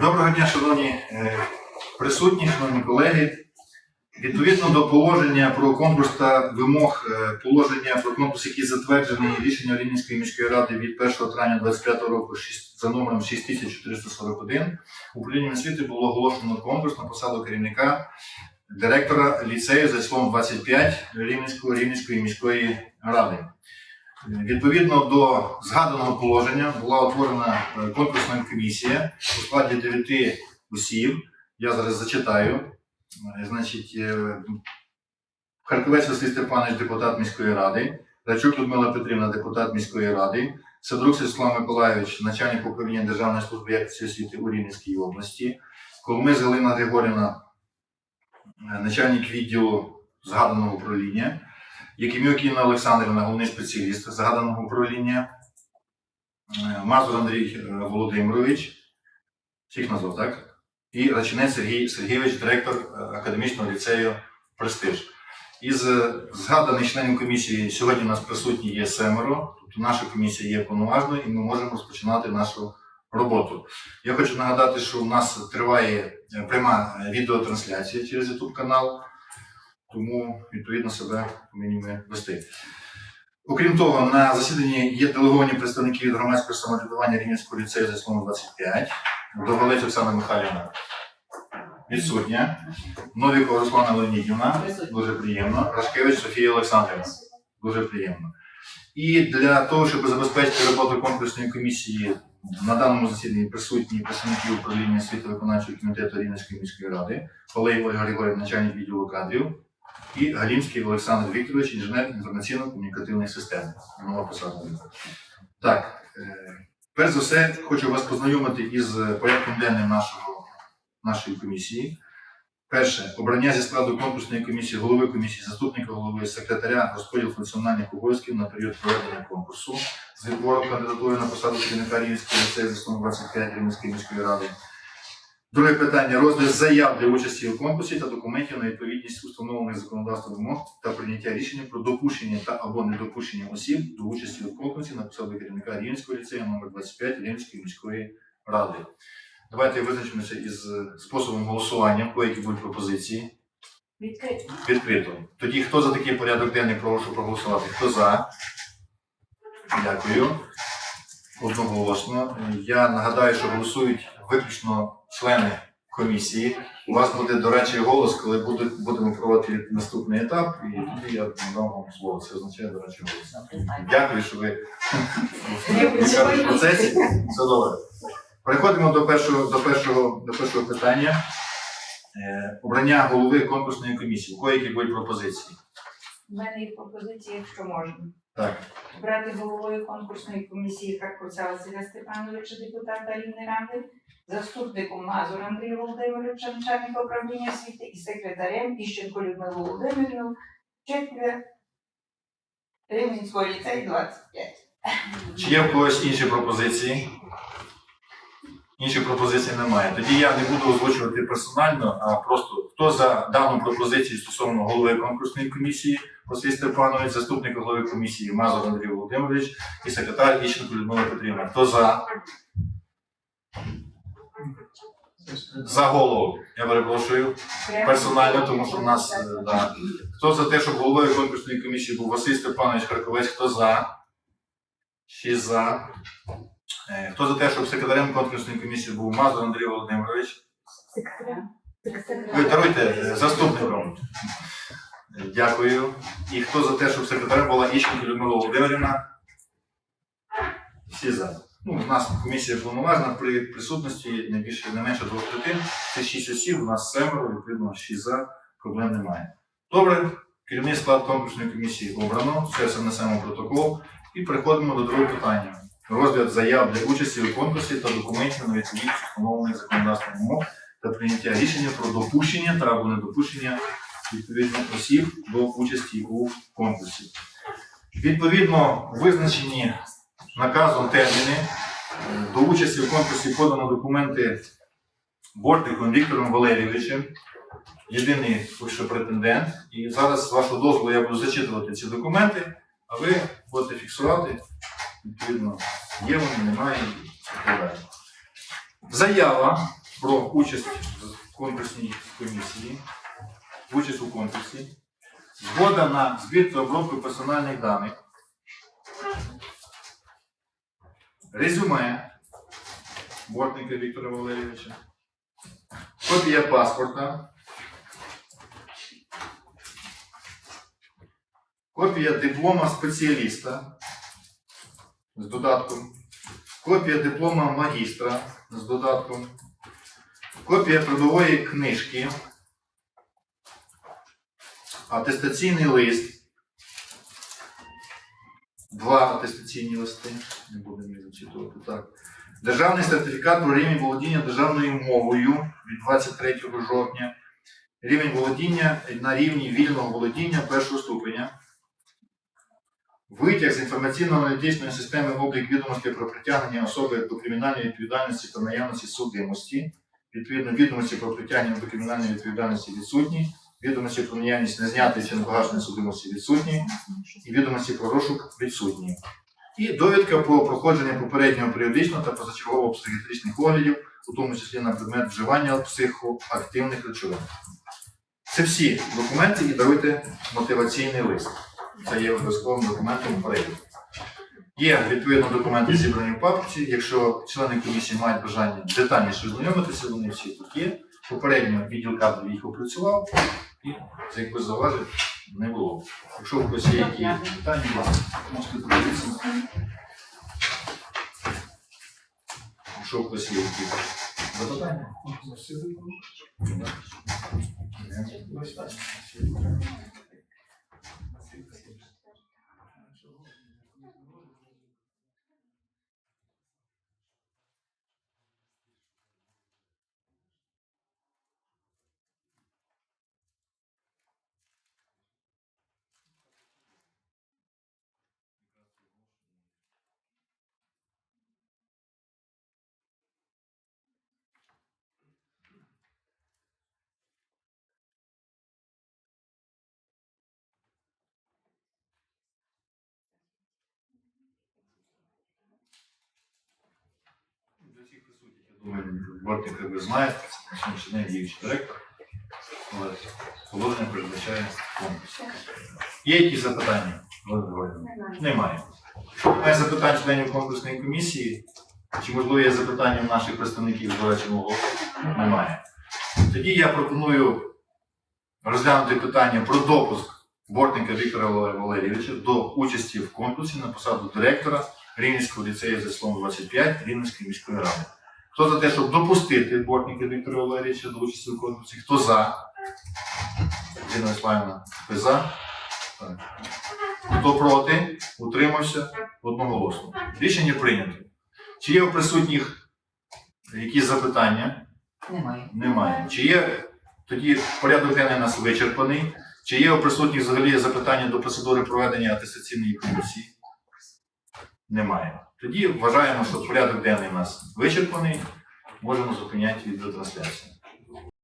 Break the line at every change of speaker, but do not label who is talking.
Доброго дня, шановні е, присутні, шановні колеги. Відповідно до положення про конкурс та вимог е, положення про конкурс, який затверджений рішенням Рівненської міської ради від 1 травня 2025 року за номером 6441, управлінням освіти було оголошено конкурс на посаду керівника директора ліцею за числом 25 Рівненської Рівненської міської ради. Відповідно до згаданого положення була утворена е, конкурсна комісія у складі 9 осіб. Я зараз зачитаю. Е, Значить, е, Харковець Василь Степанович, депутат міської ради, Рачук Людмила Петрівна, депутат міської ради, Сидорук Святослав Миколайович, начальник управління Державної служби якості освіти у Рівненській області, Коломис Галина Григорівна, начальник відділу згаданого управління. Якимюк Інна Олександрівна, головний спеціаліст згаданого управління, Е, Мазур Андрій е, Володимирович, всіх назвав, так? І Рачинець Сергій Сергійович, директор е, академічного ліцею Престиж. Із згаданих членів комісії сьогодні у нас присутні є семеро, тобто наша комісія є повноважною і ми можемо розпочинати нашу роботу. Я хочу нагадати, що у нас триває пряма відеотрансляція через YouTube канал тому відповідно себе повинні вести. Окрім того, на засіданні є делеговані представники від громадського самоврядування Рівненського ліцею за словом 25, Довголець Оксана Михайлівна. Відсутня, Новікова Руслана Леонідівна, дуже приємно, Рашкевич Софія Олександрівна, дуже приємно. І для того, щоб забезпечити роботу конкурсної комісії, на даному засіданні присутні представники управління освіти виконавчого комітету Рівненської міської ради, Олег Ольга Григорівна, начальник відділу кадрів, і Галімський Олександр Вікторович, інженер інформаційно-комунікативних систем. Нова посада. Так, е, перш за все, хочу вас познайомити із порядком денним нашого, нашої комісії. Перше, обрання зі складу конкурсної комісії, голови комісії, заступника голови, секретаря, розподіл функціональних обов'язків на період проведення конкурсу з відбором кандидатури на посаду керівника Рівненського ліцею за 125 Рівненської міської ради. Друге питання розгляд заяв для участі у конкурсі та документів на відповідність установлених законодавством вимог та прийняття рішення про допущення та або недопущення осіб до участі у конкурсі на посаду керівника Рівненського ліцею номер 25 Рівненської міської ради. Давайте визначимося із способом голосування, по які будуть пропозиції.
Відкрито.
Відкрито. Тоді хто за такий порядок денний прошу проголосувати? Хто за? Дякую. Одноголосно. Я нагадаю, що голосують виключно члени комісії. У вас буде, до речі, голос, коли буде, будемо проводити наступний етап, і тоді я надам вам слово. Це означає, до речі, голос. Дякую, що ви в процесі. Все добре. Переходимо до першого, до першого, до першого питання. Е, обрання голови конкурсної комісії. У кого які будуть пропозиції?
У мене є пропозиція, якщо можна.
Так.
Брати головою конкурсної комісії Карпуця Василя Степановича, депутата Рівної ради, заступником Мазур Андрія Володимировича, начальника управління освіти і секретарем Іщенко Людмилу Володимирівну, вчителя Рівненського ліцею 25.
Чи є в когось інші пропозиції? Інших пропозицій немає. Тоді я не буду озвучувати персонально, а просто хто за дану пропозицію стосовно голови конкурсної комісії Василь Степанович, заступник голови комісії Мазур Андрій Володимирович і секретар Іщенко Людмила Петрівна. Хто за? За голову. Я перепрошую. Персонально, тому що в нас е, да. Хто за те, щоб головою конкурсної комісії був Василь Степанович Харковець, хто за? Шість за. Е, Хто за те, щоб секретарем конкурсної комісії був Мазур Андрій Володимирович? Ви даруйте е, заступником. Дякую. І хто за те, щоб секретарем була Іщенко Людмила Володимирівна? Всі за. Ну, у нас комісія повноважна при присутності не більше не менше двох третин. Це шість осіб, у нас семеро, відповідно, шість за, проблем немає. Добре, керівний склад конкурсної комісії обрано, все це протокол. І переходимо до другого питання. Розгляд заяв для участі у конкурсі та документів на відповідність встановлених законодавством умов та прийняття рішення про допущення та або недопущення відповідно осіб до участі у конкурсі. Відповідно, визначені наказом терміни е, до участі в конкурсі подано документи Бортиком Віктором Валерійовичем, єдиний претендент. І зараз, з вашого дозволу, я буду зачитувати ці документи, а ви будете фіксувати, відповідно, є вони, немає і так далі. Заява про участь в конкурсній комісії, участь у конкурсі, згода на збір та обробку персональних даних, резюме Бортника Віктора Валерійовича, копія паспорта, копія диплома спеціаліста з додатком, копія диплома магістра з додатком, копія трудової книжки, атестаційний лист, два атестаційні листи, не будемо їх зачитувати так. Державний сертифікат про рівень володіння державною мовою від 23 жовтня, рівень володіння на рівні вільного володіння першого ступеня. Витяг з інформаційно-аналітичної системи облік відомостей про притягнення особи до кримінальної відповідальності та наявності судимості. Відповідно, відомості про притягнення до кримінальної відповідальності відсутні, відомості про наявність незнятої чи непогашеної судимості відсутні, і відомості про розшук відсутні. І довідка про проходження попереднього періодичного та позачергового психіатричних оглядів, у тому числі на предмет вживання психоактивних речовин. Це всі документи і даруйте мотиваційний лист. Це є обов'язковим документом переліку. Є відповідно документи зібрані в папці. Якщо члени комісії мають бажання детальніше ознайомитися, вони всі тут є. Попередньо відділ кадрів їх опрацював і це якби зауважень не було. Якщо у когось є які питання, можете подивитися. Якщо у когось є які запитання, можна всі Для всіх присутніх, я думаю, Бортник, як ви знаєте, це день діючий директор. Але положення передбачає конкурс. Є якісь запитання? Немає. Немає запитань членів конкурсної комісії. Чи можливо є запитання у наших представників з речного голосу? Немає. Тоді я пропоную розглянути питання про допуск Бортника Віктора Валерійовича до участі в конкурсі на посаду директора Рівненського ліцею за словом 25 Рівненської міської ради. Хто за те, щоб допустити Бортника Віктора Валерійовича до участі в конкурсі? Хто за? Зіна Іславівна, ви за? Так. Хто проти? Утримався одноголосно. Рішення прийнято. Чи є у присутніх якісь запитання?
Немає.
Немає. Чи є тоді порядок денний у нас вичерпаний? Чи є у присутніх взагалі запитання до процедури проведення атестаційної комісії? Немає. Тоді вважаємо, що порядок денний у нас вичерпаний. Можемо зупиняти відеотрансляцію.